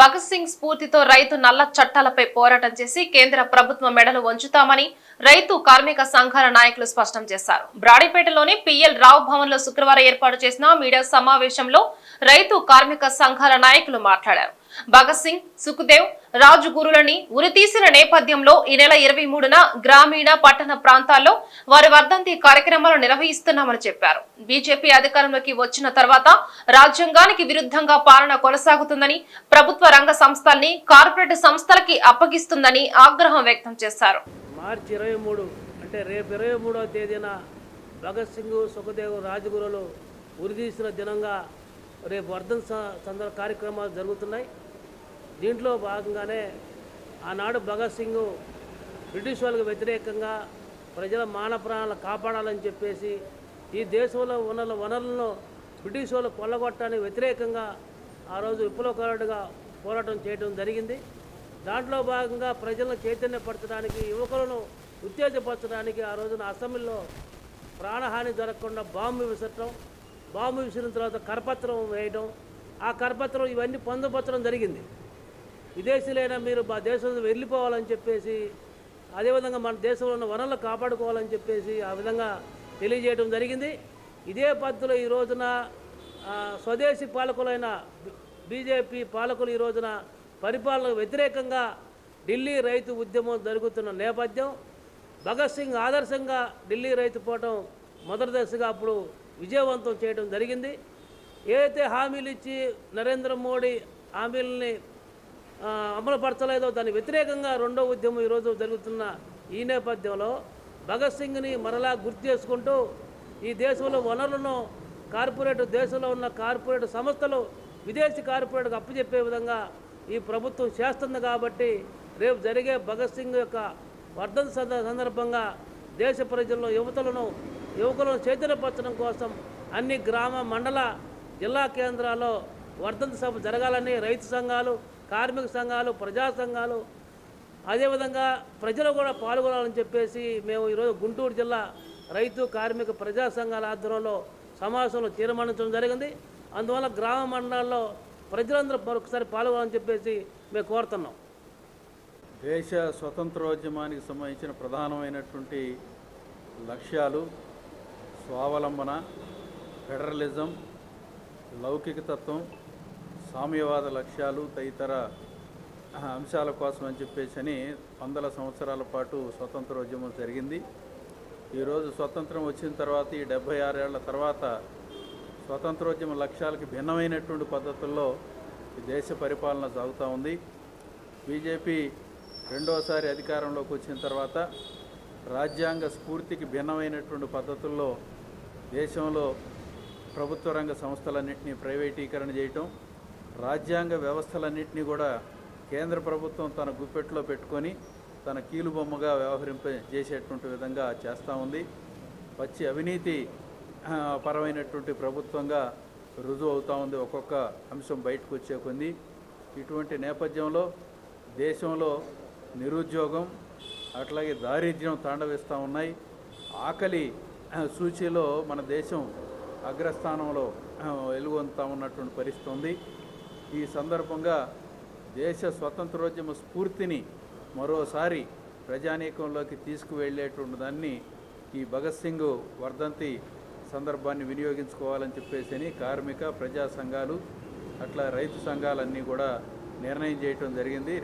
భగత్ సింగ్ స్ఫూర్తితో రైతు నల్ల చట్టాలపై పోరాటం చేసి కేంద్ర ప్రభుత్వ మెడలు వంచుతామని రైతు కార్మిక సంఘాల నాయకులు స్పష్టం చేశారు. బ్రాడీపేటలోని పిఎల్ రావు భవన్లో శుక్రవారం ఏర్పాటు చేసిన మీడియా సమావేశంలో రైతు కార్మిక సంఘాల నాయకులు మాట్లాడారు. భగత్ సింగ్ సుఖదేవ్ రాజుగురులని ఉరితీసిన నేపథ్యంలో ఈ నెల ఇరవై మూడున గ్రామీణ పట్టణ ప్రాంతాల్లో వారి వర్ధంతి కార్యక్రమాలు నిర్వహిస్తున్నామని చెప్పారు. బీజేపీ అధికారంలోకి వచ్చిన తర్వాత రాజ్యాంగానికి విరుద్ధంగా పాలన కొనసాగుతుందని ప్రభుత్వ రంగ సంస్థల్ని కార్పొరేట్ సంస్థలకి అప్పగిస్తుందని ఆగ్రహం వ్యక్తం చేశారు. మార్చి ఇరవై మూడు అంటే రేపు ఇరవై మూడవ తేదీన భగత్ సింగ్ సుఖదేవ్ రాజగురులు ఉరిదీసిన దినంగా రేపు వర్ధన్ సందర్భ కార్యక్రమాలు జరుగుతున్నాయి. దీంట్లో భాగంగానే ఆనాడు భగత్ సింగ్ బ్రిటిష్ వాళ్ళకి వ్యతిరేకంగా ప్రజల మాన ప్రాణాలను కాపాడాలని చెప్పేసి ఈ దేశంలో వనరుల వనరులను బ్రిటిష్ వాళ్ళు కొల్లగొట్టడానికి వ్యతిరేకంగా ఆ రోజు విప్లవకారుడిగా పోరాటం చేయడం జరిగింది. దాంట్లో భాగంగా ప్రజలను చైతన్యపరచడానికి యువకులను ఉత్తేజపరచడానికి ఆ రోజున అసెంబ్లీలో ప్రాణహాని జరగకుండా బాంబు విసరటం బాంబు విసిరిన తర్వాత కరపత్రం వేయడం ఆ కరపత్రం ఇవన్నీ పొందుపరచడం జరిగింది. విదేశీలైనా మీరు మా దేశం వెళ్ళిపోవాలని చెప్పేసి అదేవిధంగా మన దేశంలో ఉన్న వనరులు కాపాడుకోవాలని చెప్పేసి ఆ విధంగా తెలియజేయడం జరిగింది. ఇదే పద్ధతిలో ఈ రోజున స్వదేశీ పాలకులైన బీజేపీ పాలకులు ఈ రోజున పరిపాలనకు వ్యతిరేకంగా ఢిల్లీ రైతు ఉద్యమం జరుగుతున్న నేపథ్యం. భగత్ సింగ్ ఆదర్శంగా ఢిల్లీ రైతు పోవటం మొదటి దశగా అప్పుడు విజయవంతం చేయడం జరిగింది. ఏదైతే హామీలు ఇచ్చి నరేంద్ర మోడీ హామీలని అమలుపరచలేదో దాని వ్యతిరేకంగా రెండో ఉద్యమం ఈరోజు జరుగుతున్న ఈ నేపథ్యంలో భగత్ సింగ్ని మరలా గుర్తు చేసుకుంటూ ఈ దేశంలో వనరులను కార్పొరేట్ దేశంలో ఉన్న కార్పొరేట్ సంస్థలు విదేశీ కార్పొరేట్కు అప్పచెప్పే విధంగా ఈ ప్రభుత్వం చేస్తుంది కాబట్టి రేపు జరిగే భగత్ సింగ్ యొక్క వర్ధన సంద- సందర్భంగా దేశ ప్రజలను యువతలను యువకులను చైతన్యపరచడం కోసం అన్ని గ్రామ మండల జిల్లా కేంద్రాల్లో వర్ధంతి సభ జరగాలని రైతు సంఘాలు కార్మిక సంఘాలు ప్రజా సంఘాలు అదేవిధంగా ప్రజలు కూడా పాల్గొనాలని చెప్పేసి మేము ఈరోజు గుంటూరు జిల్లా రైతు కార్మిక ప్రజా సంఘాల ఆధ్వర్యంలో సమావేశంలో తీర్మానించడం జరిగింది. అందువల్ల గ్రామ మండలాల్లో ప్రజలందరూ మరొకసారి పాల్గొనాలని చెప్పేసి మేము కోరుతున్నాం. దేశ స్వతంత్రోద్యమానికి సంబంధించిన ప్రధానమైనటువంటి లక్ష్యాలు స్వావలంబన ఫెడరలిజం లౌకికతత్వం సామ్యవాద లక్ష్యాలు తదితర అంశాల కోసం అని చెప్పేసి అని వందల సంవత్సరాల పాటు స్వతంత్రోద్యమం జరిగింది. ఈరోజు స్వతంత్రం వచ్చిన తర్వాత ఈ డెబ్భై ఆరేళ్ళ తర్వాత స్వతంత్రోద్యమ లక్ష్యాలకు భిన్నమైనటువంటి పద్ధతుల్లో ఈ దేశ పరిపాలన సాగుతూ ఉంది. బీజేపీ రెండోసారి అధికారంలోకి వచ్చిన తర్వాత రాజ్యాంగ స్ఫూర్తికి భిన్నమైనటువంటి పద్ధతుల్లో దేశంలో ప్రభుత్వ రంగ సంస్థలన్నింటినీ ప్రైవేటీకరణ చేయటం రాజ్యాంగ వ్యవస్థలన్నింటినీ కూడా కేంద్ర ప్రభుత్వం తన గుప్పెట్లో పెట్టుకొని తన కీలుబొమ్మగా వ్యవహరింప చేసేటువంటి విధంగా చేస్తూ ఉంది. పచ్చి అవినీతి పరమైనటువంటి ప్రభుత్వంగా రుజువు అవుతూ ఉంది. ఒక్కొక్క అంశం బయటకు వచ్చే కొంది ఇటువంటి నేపథ్యంలో దేశంలో నిరుద్యోగం అట్లాగే దారిద్ర్యం తాండవిస్తూ ఉన్నాయి. ఆకలి సూచీలో మన దేశం అగ్రస్థానంలో ఆ, వెలుగొందుతా ఉన్నటువంటి పరిస్థితి ఉంది. ఈ సందర్భంగా దేశ స్వతంత్రోద్యమ స్ఫూర్తిని మరోసారి ప్రజానీకంలోకి తీసుకువెళ్ళేటువంటి దాన్ని ఈ భగత్ సింగ్ వర్ధంతి సందర్భాన్ని వినియోగించుకోవాలని చెప్పేసి అని కార్మిక ప్రజా సంఘాలు అట్లా రైతు సంఘాలన్నీ కూడా నిర్ణయం చేయటం జరిగింది.